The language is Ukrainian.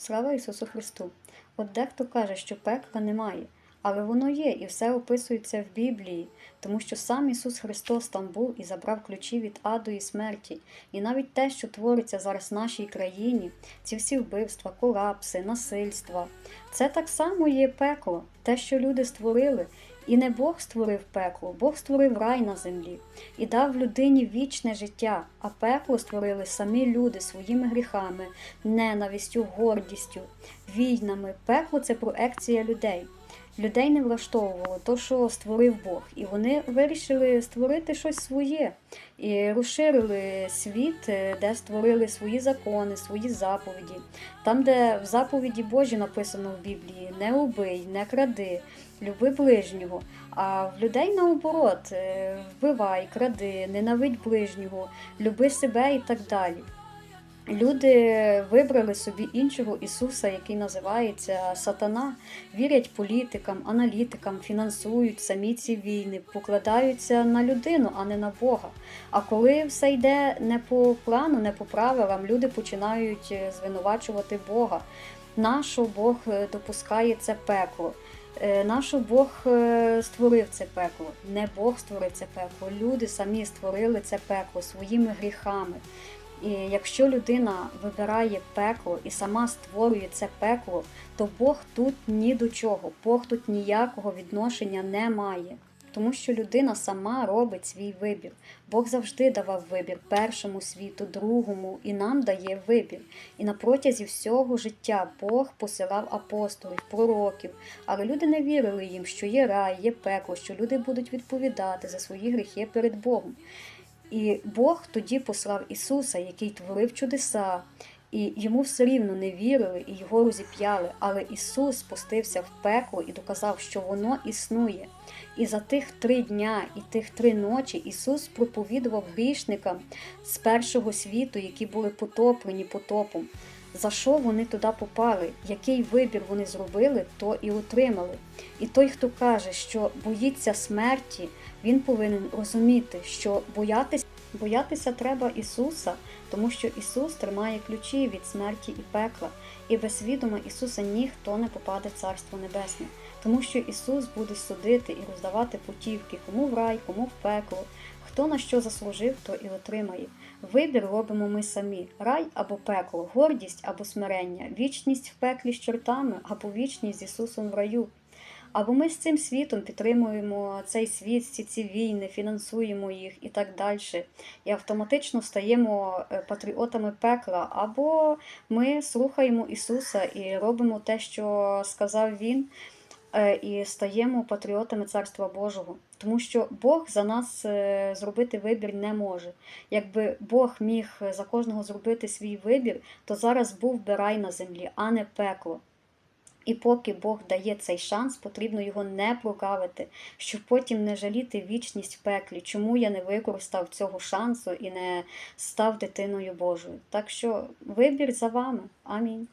Слава Ісусу Христу! От дехто каже, що пекла немає, але воно є, і все описується в Біблії, тому що сам Ісус Христос там був і забрав ключі від аду і смерті. І навіть те, що твориться зараз в нашій країні, ці всі вбивства, колапси, насильства, це так само є пекло, те, що люди створили. І не Бог створив пекло, Бог створив рай на землі і дав людині вічне життя, а пекло створили самі люди своїми гріхами, ненавистю, гордістю, війнами. Пекло це проекція людей. Людей не влаштовувало то, що створив Бог, і вони вирішили створити щось своє і розширили світ, е, де створили свої закони, свої заповіді. Там, де в заповіді Божі написано в Біблії: не убий, не кради, люби ближнього. А в людей наоборот, е, вбивай, кради, ненавидь ближнього, люби себе і так далі. Люди вибрали собі іншого Ісуса, який називається Сатана, вірять політикам, аналітикам, фінансують самі ці війни, покладаються на людину, а не на Бога. А коли все йде не по плану, не по правилам, люди починають е, звинувачувати Бога. Нащо Бог е, допускає це пекло? Е, Нащо Бог створив це пекло? Не Бог створив це пекло. Люди самі створили це пекло своїми гріхами. І якщо людина вибирає пекло і сама створює це пекло, то Бог тут ні до чого, Бог тут ніякого відношення не має. Тому що людина сама робить свій вибір. Бог завжди давав вибір першому світу, другому, і нам дає вибір. І на протязі всього життя Бог посилав апостолів, пророків, але люди не вірили їм, що є рай, є пекло, що люди будуть відповідати за свої гріхи перед Богом. І Бог тоді послав Ісуса, який творив чудеса, і йому все рівно не вірили і його розіп'яли. Але Ісус спустився в пекло і доказав, що воно існує. І за тих три дня і тих три ночі Ісус проповідував грішникам з першого світу, які були потоплені потопом. За що вони туди попали, який вибір вони зробили, то і отримали. І той, хто каже, що боїться смерті, він повинен розуміти, що боятися, боятися треба Ісуса, тому що Ісус тримає ключі від смерті і пекла, і без відома Ісуса ніхто не попаде в Царство Небесне, тому що Ісус буде судити і роздавати путівки, кому в рай, кому в пекло. Хто на що заслужив, то і отримає. Вибір робимо ми самі: рай або пекло, гордість або смирення, вічність в пеклі з чортами або вічність з Ісусом в раю. Або ми з цим світом підтримуємо цей світ, всі ці війни, фінансуємо їх і так далі. І автоматично стаємо е, патріотами пекла, або ми слухаємо Ісуса і робимо те, що сказав Він, е, і стаємо патріотами Царства Божого. Тому що Бог за нас е, зробити вибір не може. Якби Бог міг за кожного зробити свій вибір, то зараз був би рай на землі, а не пекло. І поки Бог дає цей шанс, потрібно його не прогавити, щоб потім не жаліти вічність в пеклі, чому я не використав цього шансу і не став дитиною Божою. Так що вибір за вами. Амінь.